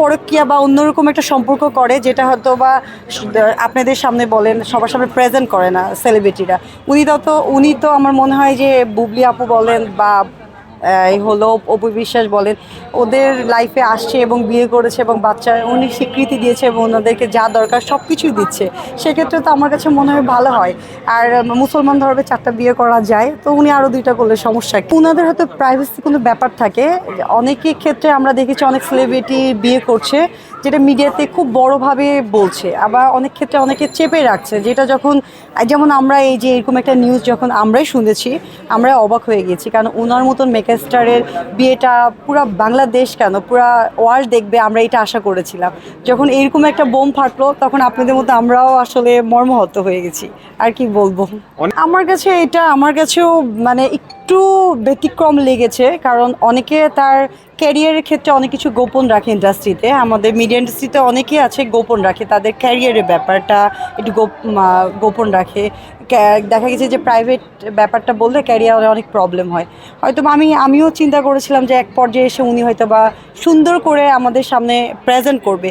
পরকীয়া বা অন্যরকম একটা সম্পর্ক করে, যেটা হয়তো বা আপনাদের সামনে বলেন, সবার সামনে প্রেজেন্ট করে না সেলিব্রিটিরা উনি তো উনি তো আমার মনে হয় যে বুবলি আপু বলেন বা হলো অপু বিশ্বাস বলেন, ওদের লাইফে আসছে এবং বিয়ে করেছে এবং বাচ্চা, উনি স্বীকৃতি দিয়েছে এবং ওনাদেরকে যা দরকার সব কিছুই দিচ্ছে। সেক্ষেত্রে তো আমার কাছে মনে হয় ভালো হয়। আর মুসলমান ধর্মে চারটা বিয়ে করা যায়, তো উনি আরও দুইটা করলে সমস্যা ওনাদের হয়তো প্রাইভেসি কোনো ব্যাপার থাকে। অনেকের ক্ষেত্রে আমরা দেখেছি অনেক সেলিব্রিটি বিয়ে করছে যেটা মিডিয়াতে খুব বড়োভাবে বলছে আবার অনেক ক্ষেত্রে অনেকে চেপে রাখছে যেটা যখন যেমন আমরা এই যে এরকম একটা নিউজ যখন আমরাই শুনেছি আমরা অবাক হয়ে গেছি কারণ ওনার মতন মেকাস্টারের বিয়েটা পুরো বাংলাদেশ কেন পুরো ওয়ার্ল্ড দেখবে আমরা এটা আশা করেছিলাম। যখন এরকম একটা বোম ফাটলো তখন আপনাদের মতো আমরাও আসলে মর্মাহত হয়ে গেছি। আর কি বলব? আমার কাছে এটা আমার কাছেও মানে একটু ব্যতিক্রম লেগেছে কারণ অনেকে তার ক্যারিয়ারের ক্ষেত্রে অনেক কিছু গোপন রাখে ইন্ডাস্ট্রিতে আমাদের মিডিয়া ইন্ডাস্ট্রিতে অনেকেই আছে গোপন রাখে তাদের ক্যারিয়ারের ব্যাপারটা একটু গোপ- গোপন রাখে। দেখা গেছে যে প্রাইভেট ব্যাপারটা বললে ক্যারিয়ারে অনেক প্রবলেম হয়। হয়তো আমি, আমিও চিন্তা করেছিলাম যে এক পর্যায়ে এসে উনি হয়তো বা সুন্দর করে আমাদের সামনে প্রেজেন্ট করবে।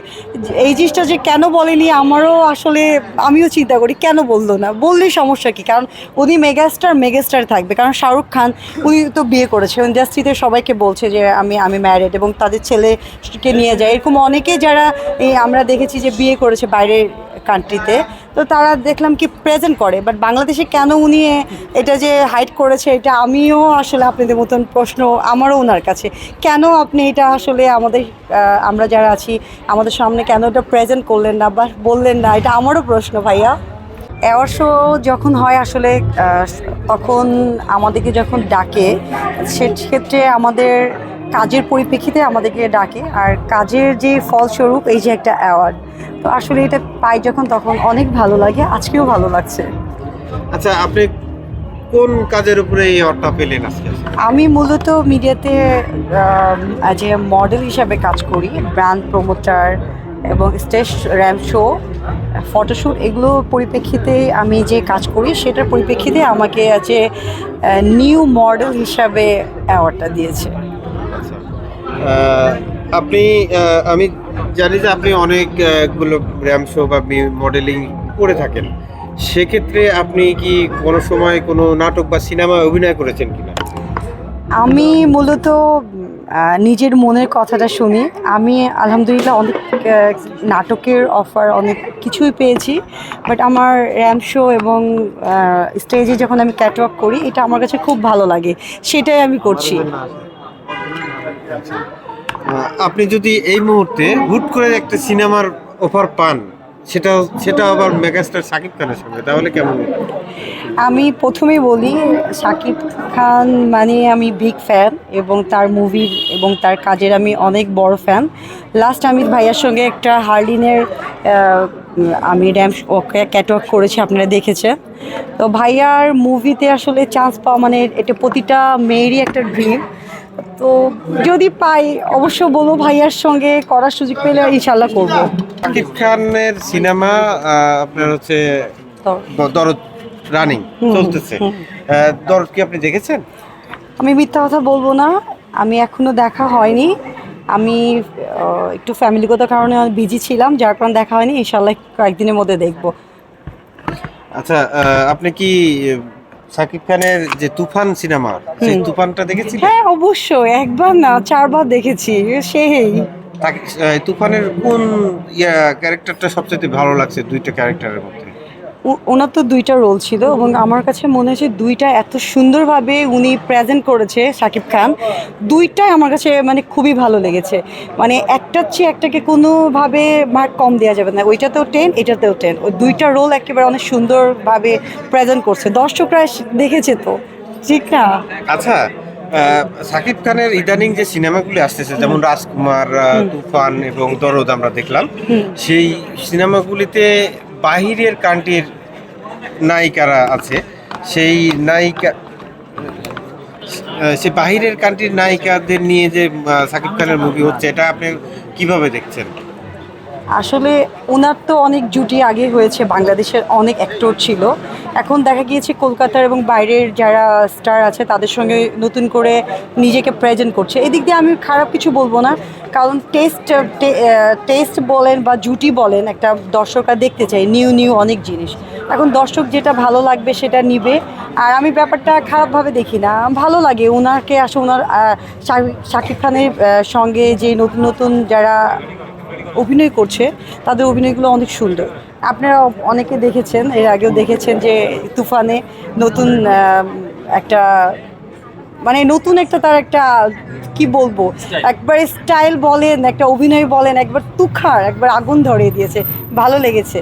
এই জিনিসটা যে কেন বলেনি আমারও আসলে আমিও চিন্তা করি, কেন বলল না? বললেই সমস্যা কি? কারণ উনি মেগাস্টার মেগাস্টার থাকবে। কারণ শাহরুখ খান, উনি তো বিয়ে করেছে। ইন্ডাস্ট্রিতে সবাইকে বলছে যে আমি আমি ম্যারিড এবং তাদের ছেলেকে নিয়ে যায়। এরকম অনেকে যারা আমরা দেখেছি যে বিয়ে করেছে, বাইরের কান্ট্রিতে তো তারা দেখলাম কি প্রেজেন্ট করে বাট বাংলাদেশে কেন উনি এটা যে হাইড করেছে, এটা আমিও আসলে আপনাদের মতন প্রশ্ন আমারও ওনার কাছে। কেন আপনি এটা আসলে আমাদের আমরা যারা আছি, আমাদের সামনে কেন এটা প্রেজেন্ট করলেন না বা বললেন না, এটা আমারও প্রশ্ন ভাইয়া। অ্যাওয়ার্ড শো যখন হয় আসলে তখন আমাদেরকে যখন ডাকে সেক্ষেত্রে আমাদের কাজের পরিপ্রেক্ষিতে আমাদেরকে ডাকে আর কাজের যে ফলস্বরূপ এই যে একটা অ্যাওয়ার্ড তো আসলে এটা পাই যখন তখন অনেক ভালো লাগে আজকেও ভালো লাগছে। আচ্ছা আপনি কোন কাজের উপরে এই অর্ডারটা পেলেন আজকে? আমি মূলত মিডিয়াতে অ্যাজ এ মডেল হিসাবে কাজ করি ব্র্যান্ড প্রমোটার এবং স্টেজ র্যাম্প শো ফটোশ্যুট এগুলো পরিপ্রেক্ষিতে আমি যে কাজ করি সেটার পরিপ্রেক্ষিতে আমাকে এ নিউ মডেল হিসাবে অ্যাওয়ার্ডটা দিয়েছে। আপনি আমি জানি যে আপনি অনেকগুলো র্যাম শো বা মডেলিং করে থাকেন। সেক্ষেত্রে আপনি কি কোনো সময় কোনো নাটক বা সিনেমায় অভিনয় করেছেন কিনা? আমি মূলত নিজের মনের কথাটা শুনি। আমি আলহামদুলিল্লাহ অনেক নাটকের অফার অনেক কিছুই পেয়েছি। বাট আমার র্যাম্প শো এবং স্টেজে যখন আমি ক্যাটওয়াক করি এটা আমার কাছে খুব ভালো লাগে। সেটাই আমি করছি। আপনি যদি এই মুহূর্তে হুট করে একটা সিনেমার অফার পান সেটা সেটা আবার মেগাস্টার সাকিব খানের সঙ্গে তাহলে কেমন? আমি প্রথমেই বলি শাকিব খান মানে আমি বিগ ফ্যান এবং তার মুভির এবং তার কাজের আমি অনেক বড় ফ্যান লাস্ট আমি ভাইয়ার সঙ্গে একটা হার্লিনের আমি র্যাম ওকে ক্যাটওয়াক করেছি আপনারা দেখেছেন। তো ভাইয়ার মুভিতে আসলে চান্স পাওয়া মানে এটা প্রতিটা মেয়েরই একটা ড্রিম তো যদি পাই অবশ্য বলব ভাইয়ার সঙ্গে করার সুযোগ পেলে ইনশাল্লাহ করব। সাকিব খানের সিনেমা আপনার হচ্ছে দরদ। রানিং চলতেছে। দরদ কি আপনি দেখেছেন? আমি মিথ্যা কথা বলব না। আমি এখনও দেখা হয়নি। আমি একটু ফ্যামিলিগত কারণে বিজি ছিলাম যার কারণে দেখা হয়নি। ইনশাল্লাহ কয়েকদিনের মধ্যে দেখব। আচ্ছা আপনি কি সাকিব খানের যে তুফান সিনেমা সেই তুফানটা দেখেছি হ্যাঁ অবশ্যই একবার না চারবার দেখেছি সেই। তুফানের কোন ইয়া ক্যারেক্টারটা সবচেয়ে ভালো লাগছে দুইটা ক্যারেক্টারের মধ্যে? ওনার তো দুইটা রোল ছিল এবং আমার কাছে মনে হয়েছে দুইটা এত সুন্দরভাবে উনি প্রেজেন্ট করেছে শাকিব খান দুইটাই আমার কাছে মানে খুবই ভালো লেগেছে। মানে একটার চেয়ে একটাকে কোনোভাবে মার্ক কম দেওয়া যাবে না। ওইটাতেও টেন এটাতেও টেন ওই দুইটা রোল একেবারে অনেক সুন্দরভাবে প্রেজেন্ট করছে। দর্শকরা দেখেছে তো। ঠিক না? আচ্ছা সাকিব খানের ইদানিং যে সিনেমাগুলি আসতেছে যেমন রাজকুমার তুফান এবং দরদ আমরা দেখলাম সেই সিনেমাগুলিতে বাহিরের কান্ট্রির নায়িকারা আছে। সেই নায়িকা সে বাহিরের কান্ট্রির নায়িকাদের নিয়ে যে সাকিব খানের মুভি হচ্ছে, এটা আপনি কীভাবে দেখছেন? আসলে ওনার তো অনেক জুটি আগে হয়েছে, বাংলাদেশের অনেক অ্যাক্টর ছিল। এখন দেখা গিয়েছে কলকাতার এবং বাইরের যারা স্টার আছে, তাদের সঙ্গে নতুন করে নিজেকে প্রেজেন্ট করছে। এদিক দিয়ে আমি খারাপ কিছু বলব না, কারণ টেস্ট টেস্ট বলেন বা জুটি বলেন, একটা দর্শকরা দেখতে চাই নিউ নিউ অনেক জিনিস। এখন দর্শক যেটা ভালো লাগবে সেটা নিবে। আর আমি ব্যাপারটা খারাপভাবে দেখি না, ভালো লাগে ওনাকে আসলে ওনার শাকিব খানের সঙ্গে যে নতুন নতুন যারা অভিনয় করছে তাদের অভিনয়গুলো অনেক সুন্দর। আপনারা অনেকে দেখেছেন এর আগেও দেখেছেন যে তুফানে নতুন একটা মানে নতুন একটা তার একটা কি বলব একবার স্টাইল বলেন একটা অভিনয় বলেন একবার তুখার একবার আগুন ধরিয়ে দিয়েছে। ভালো লেগেছে।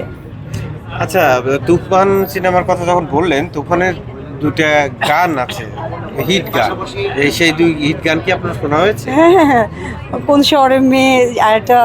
আচ্ছা তুফান সিনেমার কথা যখন বললেন তুফানের দুটা গান আছে। হিট গান। এই সেই দুই হিট গান কি আপনার শোনা হয়েছে? হ্যাঁ হ্যাঁ হ্যাঁ। কোন শহরের মেয়ে আর একটা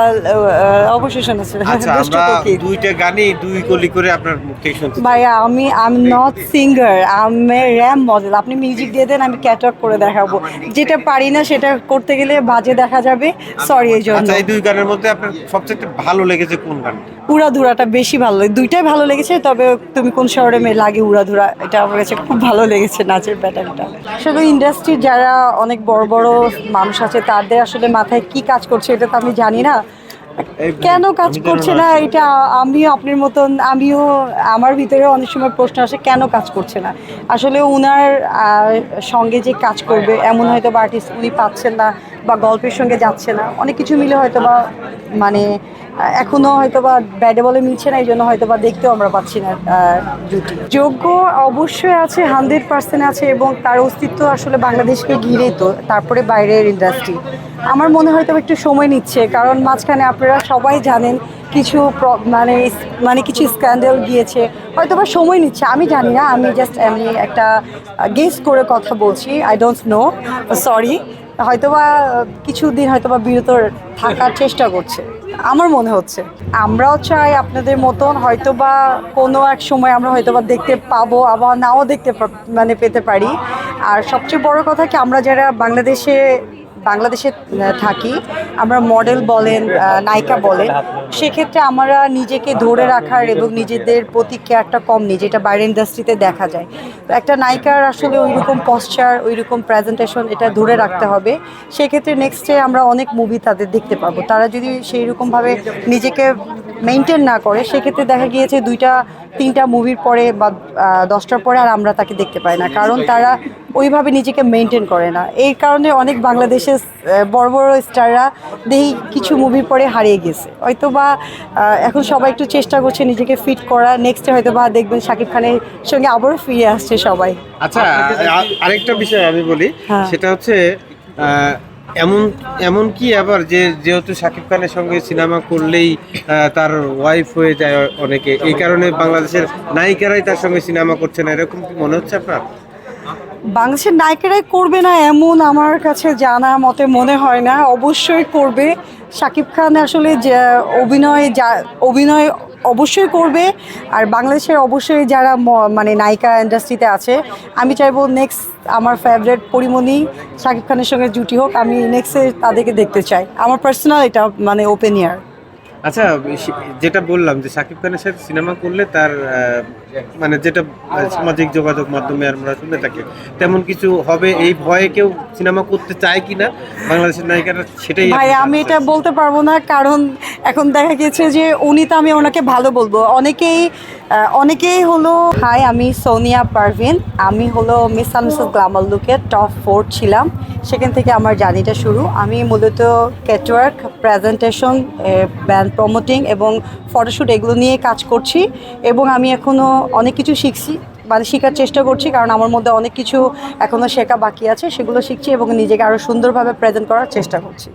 অবশ্যই শোনাচ্ছে আচ্ছা আমরা দুইটা গানই দুই কলি করে আপনার মুখ থেকে শুনতে। ভাইয়া আমি আই এম নট সিঙ্গার আমি র্যাম মডেল আপনি মিউজিক দিয়ে দেন আমি ক্যাটালগ করে দেখাবো। যেটা পারি না সেটা করতে গেলে বাজে দেখা যাবে। সরি এই জন্য। আচ্ছা এই দুই গানের মধ্যে আপনার সবচেয়ে ভালো লেগেছে কোন গান উড়াধুরাটা বেশি ভালো লাগে দুইটাই ভালো লেগেছে তবে তুমি কোন শহরে মেয়ে লাগে উড়াধুরা এটা আমার কাছে খুব ভালো লেগেছে নাচের প্যাটার্নটা আসলে ইন্ডাস্ট্রির যারা অনেক বড় বড় মানুষ আছে, তাদের আসলে মাথায় কি কাজ করছে এটা তো আমি জানি না। কেন কাজ করছে না? এটা আমিও আপনার মতন, আমিও আমার ভিতরে অনেক সময় প্রশ্ন আসে, কেন কাজ করছে না? আসলে ওনার সঙ্গে যে কাজ করবে, এমন হয়তো বা আর্টিস্ট উনি পাচ্ছেন না। বা গল্পের সঙ্গে যাচ্ছে না। অনেক কিছু মিলে হয়তো বা মানে আহ, এখনও হয়তো বা ব্যাডে বলে মিলছে না এই জন্য হয়তো বা দেখতেও আমরা পাচ্ছি না জুটি। যোগ্য অবশ্যই আছে হান্ড্রেড পার্সেন্ট আছে এবং তার অস্তিত্ব আসলে বাংলাদেশকে ঘিরেই তো তারপরে বাইরের ইন্ডাস্ট্রি আমার মনে হয় তো একটু সময় নিচ্ছে কারণ মাঝখানে আপনারা সবাই জানেন কিছু মানে মানে কিছু স্ক্যান্ডেল গিয়েছে হয়তো বা সময় নিচ্ছে আমি জানি না আমি জাস্ট আমি একটা গেস করে কথা বলছি আই ডোন্ট নো সরি হয়তোবা, কিছুদিন হয়তোবা বিরত থাকার চেষ্টা করছে। আমার মনে হচ্ছে। আমরাও চাই আপনাদের মতন হয়তোবা কোনো এক সময় আমরা হয়তোবা দেখতে পাবো, আবার নাও দেখতে মানে পেতে পারি। আর সবচেয়ে বড় কথা কি, আমরা যারা বাংলাদেশে বাংলাদেশে থাকি। আমরা মডেল বলেন নায়িকা বলেন। সেক্ষেত্রে আমরা নিজেকে ধরে রাখার এবং নিজেদের প্রতি কেয়ারটা কম নেই, যেটা বাইরের ইন্ডাস্ট্রিতে দেখা যায়। তো একটা নায়িকার আসলে ওই রকম পশ্চার ওই রকম প্রেজেন্টেশন এটা ধরে রাখতে হবে। সেক্ষেত্রে নেক্সটে আমরা অনেক মুভি তাদের দেখতে পাবো। তারা যদি সেই রকমভাবে নিজেকে মেনটেন না করে সেক্ষেত্রে দেখা গিয়েছে দুইটা তিনটা মুভির পরে বা দশটার পরে আর আমরা তাকে দেখতে পাই না। কারণ তারা ওইভাবে নিজেকে মেনটেন করে না। এই কারণে অনেক বাংলাদেশের বড় বড় স্টাররা দেখি কিছু মুভির পরে হারিয়ে গেছে। হয়তো বা এখন সবাই একটু চেষ্টা করছে নিজেকে ফিট করা। নেক্সটে হয়তো বা দেখবেন শাকিব খানের সঙ্গে আবারও ফিরে আসছে সবাই। আচ্ছা আরেকটা বিষয় আমি বলি হ্যাঁ। সেটা হচ্ছে এমন এমন কি আবার যে, যেহেতু শাকিব খানের সঙ্গে সিনেমা করলেই তার ওয়াইফ হয়ে যায় অনেকে, এই কারণে বাংলাদেশের নায়িকারাই তার সঙ্গে সিনেমা করছে না, এরকম কি মনে হচ্ছে আপনার? বাংলাদেশের নায়িকারাই করবে না এমন আমার কাছে জানা মতে মনে হয় না, অবশ্যই করবে। শাকিব খান আসলে যে, অভিনয় যা, অভিনয় অবশ্যই করবে। আর বাংলাদেশের অবশ্যই যারা মানে নায়িকা ইন্ডাস্ট্রিতে আছে, আমি চাইব নেক্সট আমার ফেভারেট পরিমণি, শাকিব খানের সঙ্গে জুটি হোক, আমি নেক্সটে তাদেরকে দেখতে চাই। আমার পার্সোনাল এটা মানে ওপেন ইয়ার আচ্ছা যেটা বললাম যে সাকিব খানের সাথে সিনেমা করলে তার মানে যেটা সামাজিক যোগাযোগ মাধ্যমে আমরা শুনে থাকি তেমন কিছু হবে? এই ভয়ে কেউ সিনেমা করতে চায় কি না? বাংলাদেশের নায়িকারা সেটাই ভাই আমি এটা বলতে পারব না কারণ এখন দেখা গেছে যে উনি তো আমি ওনাকে ভালো বলব। অনেকেই অনেকেই হলো হাই আমি সোনিয়া পারভিন। আমি হলো মিস আনসার গ্লামার লুকের টপ ফোর ছিলাম। সেখান থেকে আমার জার্নিটা শুরু। আমি মূলত ক্যাটওয়ার্ক প্রেজেন্টেশন ব্যান্ড প্রমোটিং এবং ফটোশ্যুট এগুলো নিয়ে কাজ করছি এবং আমি এখনও অনেক কিছু শিখছি মানে শেখার চেষ্টা করছি কারণ আমার মধ্যে অনেক কিছু এখনও শেখা বাকি আছে, সেগুলো শিখছি এবং নিজেকে আরও সুন্দরভাবে প্রেজেন্ট করার চেষ্টা করছি।